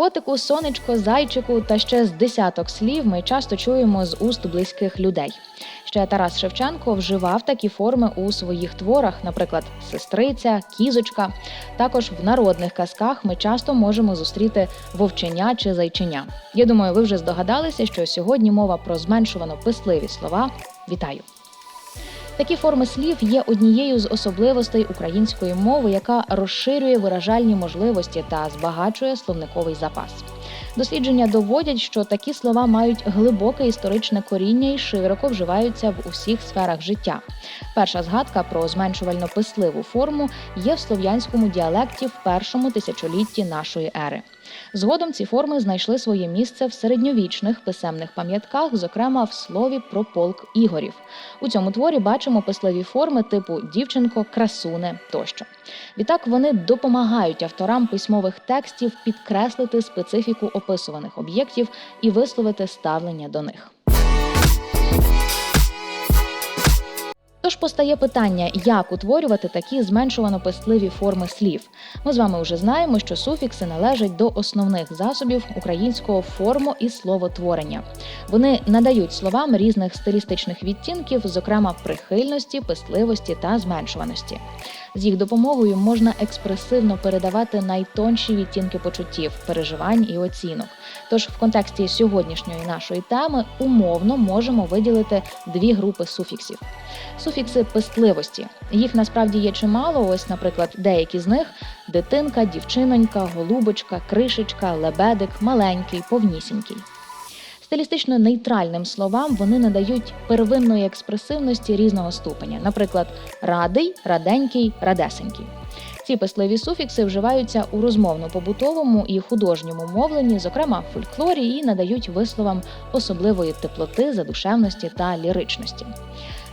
Котику, сонечко, зайчику та ще з десяток слів ми часто чуємо з уст близьких людей. Ще Тарас Шевченко вживав такі форми у своїх творах, наприклад, сестриця, кізочка. Також в народних казках ми часто можемо зустріти вовченя чи зайченя. Я думаю, ви вже здогадалися, що сьогодні мова про зменшувано писливі слова. Вітаю! Такі форми слів є однією з особливостей української мови, яка розширює виражальні можливості та збагачує словниковий запас. Дослідження доводять, що такі слова мають глибоке історичне коріння і широко вживаються в усіх сферах життя. Перша згадка про зменшувально писливу форму є в слов'янському діалекті в першому тисячолітті нашої ери. Згодом ці форми знайшли своє місце в середньовічних писемних пам'ятках, зокрема в слові про полк ігорів. У цьому творі бачимо писливі форми типу дівчинко, красуне тощо. Відтак вони допомагають авторам письмових текстів підкреслити специфіку описуваних об'єктів і висловити ставлення до них. Тож постає питання, як утворювати такі зменшувано писливі форми слів. Ми з вами вже знаємо, що суфікси належать до основних засобів українського форму і словотворення. Вони надають словам різних стилістичних відтінків, зокрема прихильності, писливості та зменшуваності. З їх допомогою можна експресивно передавати найтонші відтінки почуттів, переживань і оцінок. Тож в контексті сьогоднішньої нашої теми умовно можемо виділити дві групи суфіксів. Суфікси пестливості. Їх насправді є чимало. Ось, наприклад, деякі з них дитинка, дівчинонька, голубочка, кришечка, лебедик, маленький, повнісінький. Стилістично нейтральним словам вони надають первинної експресивності різного ступеня, наприклад, радий, раденький, радесенький. Ці писливі суфікси вживаються у розмовно-побутовому і художньому мовленні, зокрема в фольклорі, і надають висловам особливої теплоти, задушевності та ліричності.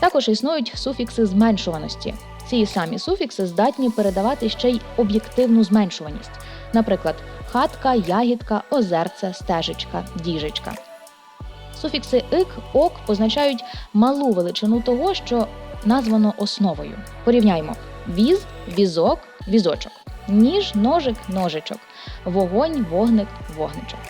Також існують суфікси зменшуваності. Ці самі суфікси здатні передавати ще й об'єктивну зменшуваність, наприклад, хатка, ягідка, озерце, стежечка, діжечка. Суфікси ик, ок позначають малу величину того, що названо основою. Порівняймо: віз, візок, візочок, ніж, ножик, ножичок, вогонь, вогник, вогничок.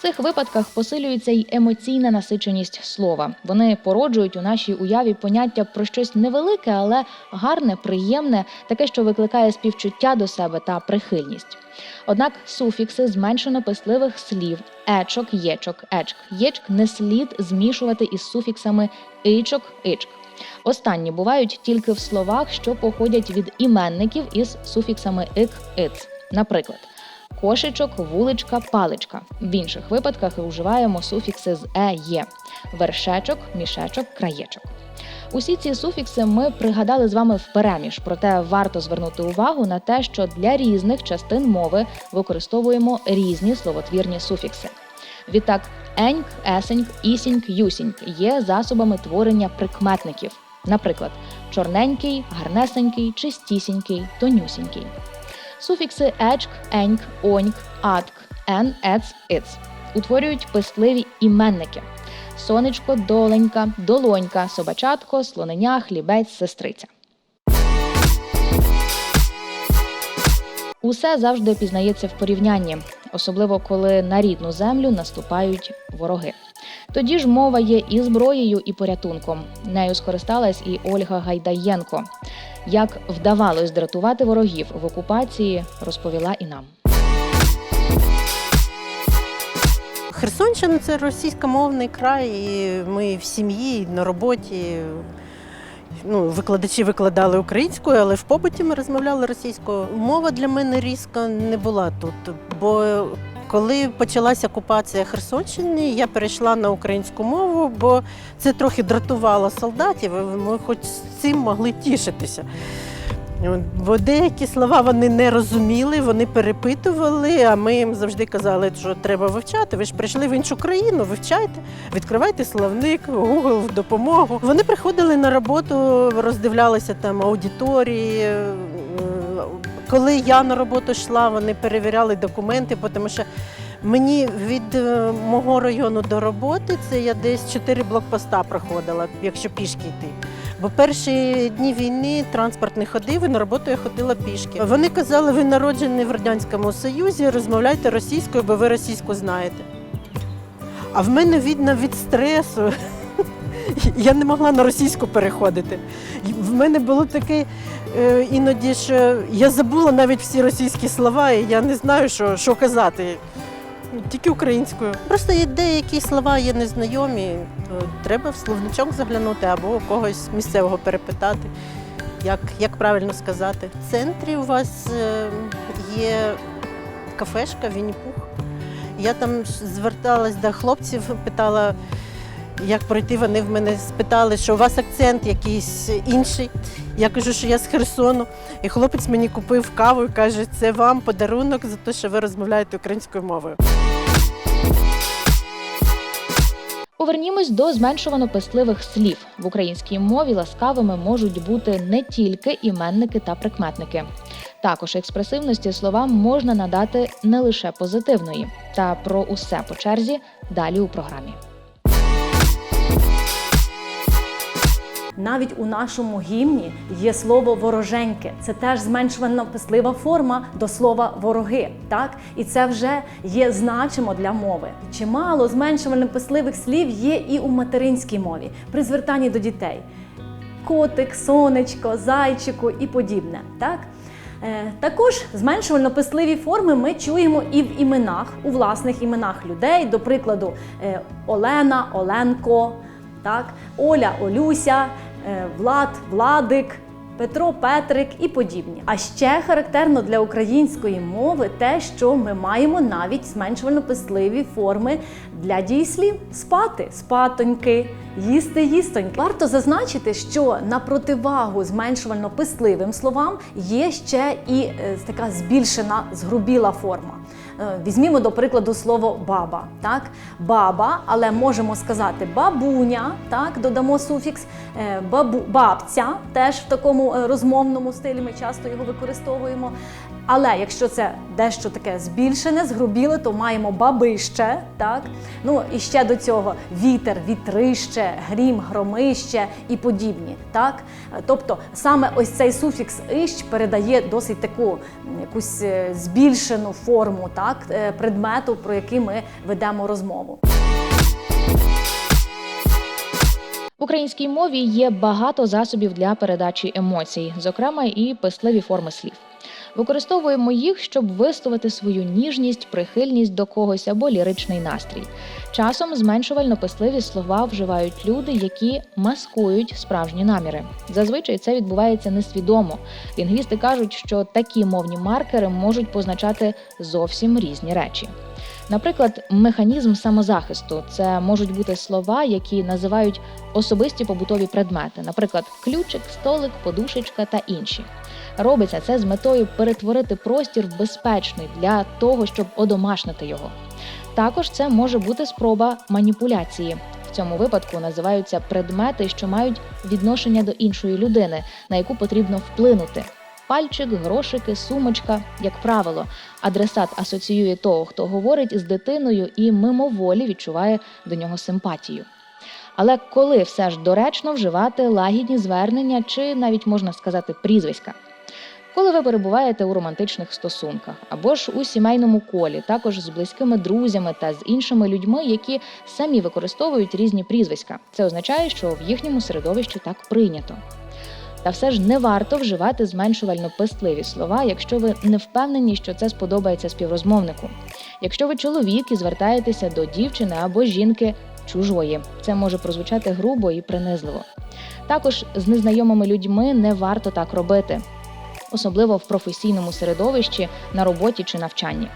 Цих випадках посилюється й емоційна насиченість слова. Вони породжують у нашій уяві поняття про щось невелике, але гарне, приємне, таке, що викликає співчуття до себе та прихильність. Однак суфікси зменшено писливих слів ечок, єчок, ечк, єчк не слід змішувати із суфіксами ичок, ичк. Останні бувають тільки в словах, що походять від іменників із суфіксами ик, иц. Наприклад, кошечок, вуличка, паличка. В інших випадках вживаємо суфікси з е, є, вершечок, мішечок, краєчок. Усі ці суфікси ми пригадали з вами впереміж, проте варто звернути увагу на те, що для різних частин мови використовуємо різні словотвірні суфікси. Відтак, еньк, есеньк, ісіньк, юсіньк є засобами творення прикметників, наприклад, чорненький, гарнесенький, чистісінький, тонюсінький. Суфікси ечк, еньк, оньк, атк, ен, ец, иц утворюють пестливі іменники. Сонечко, доленька, долонька, собачатко, слоненя, хлібець, сестриця. Усе завжди пізнається в порівнянні, особливо коли на рідну землю наступають вороги. Тоді ж мова є і зброєю, і порятунком. Нею скористалась і Ольга Гайдаєнко. Як вдавалось дратувати ворогів в окупації, розповіла і нам. Херсонщина це російськомовний край, і ми в сім'ї, на роботі. Ну, викладачі викладали українською, але в побуті ми розмовляли російською. Мова для мене різко не була тут. Бо коли почалася окупація Херсонщини, я перейшла на українську мову, бо це трохи дратувало солдатів, і ми хоч цим могли тішитися. Бо деякі слова вони не розуміли, вони перепитували, а ми їм завжди казали, що треба вивчати. Ви ж прийшли в іншу країну, вивчайте, відкривайте словник, Google в допомогу. Вони приходили на роботу, роздивлялися там аудиторії. Коли я на роботу йшла, вони перевіряли документи, тому що мені від е, мого району до роботи це я десь чотири блокпоста проходила, якщо пішки йти. Бо перші дні війни транспорт не ходив, і на роботу я ходила пішки. Вони казали, ви народжені в Радянському Союзі, розмовляйте російською, бо ви російську знаєте. А в мене видно від стресу. Я не могла на російську переходити. В мене було таке іноді, що я забула навіть всі російські слова, і я не знаю, що, що казати. Тільки українською. Просто є деякі слова є незнайомі, то треба в словничок заглянути або когось місцевого перепитати, як, як правильно сказати. В центрі у вас е, є кафешка Вінні-Пух. Я там ж зверталась до хлопців, питала, як пройти. Вони в мене спитали, що у вас акцент якийсь інший. Я кажу, що я з Херсону. І хлопець мені купив каву і каже, це вам подарунок за те, що ви розмовляєте українською мовою. Повернімось до зменшувано пестливих слів. В українській мові ласкавими можуть бути не тільки іменники та прикметники. Також експресивності словам можна надати не лише позитивної. Та про усе по черзі далі у програмі. Навіть у нашому гімні є слово вороженьке. Це теж зменшувана пислива форма до слова вороги. Так? І це вже є значимо для мови. Чимало зменшувально писливих слів є і у материнській мові при звертанні до дітей. Котик, сонечко, зайчику і подібне. Так? Е, Також зменшувально писливі форми ми чуємо і в іменах, у власних іменах людей, до прикладу, е, Олена, Оленко, так? Оля, Олюся, Влад, Владик, Петро, Петрик і подібні. А ще характерно для української мови те, що ми маємо навіть зменшувально писливі форми для дієслів спати, спатоньки, їсти, їстоньки. Варто зазначити, що на противагу зменшувально писливим словам є ще і е, така збільшена, згрубіла форма. Е, Візьмімо до прикладу слово баба. Так? Баба, але можемо сказати бабуня, так? додамо суфікс, е, бабу, бабця, теж в такому е, розмовному стилі ми часто його використовуємо. Але якщо це дещо таке збільшене, згрубіле, то маємо бабище, так? Ну і ще до цього вітер, вітрище, грім, громище і подібні. Так? Тобто саме ось цей суфікс «ищ» передає досить таку якусь е, збільшену форму так, е, предмету, про який ми ведемо розмову. В українській мові є багато засобів для передачі емоцій, зокрема і писливі форми слів. Використовуємо їх, щоб висловити свою ніжність, прихильність до когось або ліричний настрій. Часом зменшувально писливі слова вживають люди, які маскують справжні наміри. Зазвичай це відбувається несвідомо. Лінгвісти кажуть, що такі мовні маркери можуть позначати зовсім різні речі. Наприклад, механізм самозахисту це можуть бути слова, які називають особисті побутові предмети, наприклад, ключик, столик, подушечка та інші. Робиться це з метою перетворити простір в безпечний для того, щоб одомашнити його. Також це може бути спроба маніпуляції. В цьому випадку називаються предмети, що мають відношення до іншої людини, на яку потрібно вплинути. Пальчик, грошики, сумочка, як правило, адресат асоціює того, хто говорить з дитиною і мимоволі відчуває до нього симпатію. Але коли все ж доречно вживати лагідні звернення чи навіть можна сказати прізвиська? Коли ви перебуваєте у романтичних стосунках або ж у сімейному колі, також з близькими друзями та з іншими людьми, які самі використовують різні прізвиська, це означає, що в їхньому середовищі так прийнято. Та все ж не варто вживати зменшувально пестливі слова, якщо ви не впевнені, що це сподобається співрозмовнику. Якщо ви чоловік і звертаєтеся до дівчини або жінки чужої, це може прозвучати грубо і принизливо. Також з незнайомими людьми не варто так робити, особливо в професійному середовищі, на роботі чи навчанні.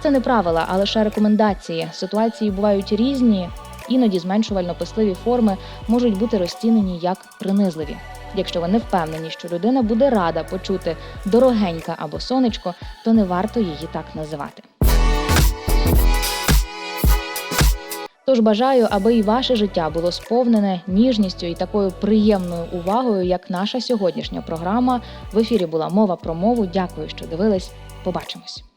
Це не правила, а лише рекомендації. Ситуації бувають різні, іноді зменшувально писливі форми можуть бути розцінені як принизливі. Якщо ви не впевнені, що людина буде рада почути дорогенька або сонечко, то не варто її так називати. Тож бажаю, аби і ваше життя було сповнене ніжністю і такою приємною увагою, як наша сьогоднішня програма. В ефірі була мова про мову. Дякую, що дивились. Побачимось.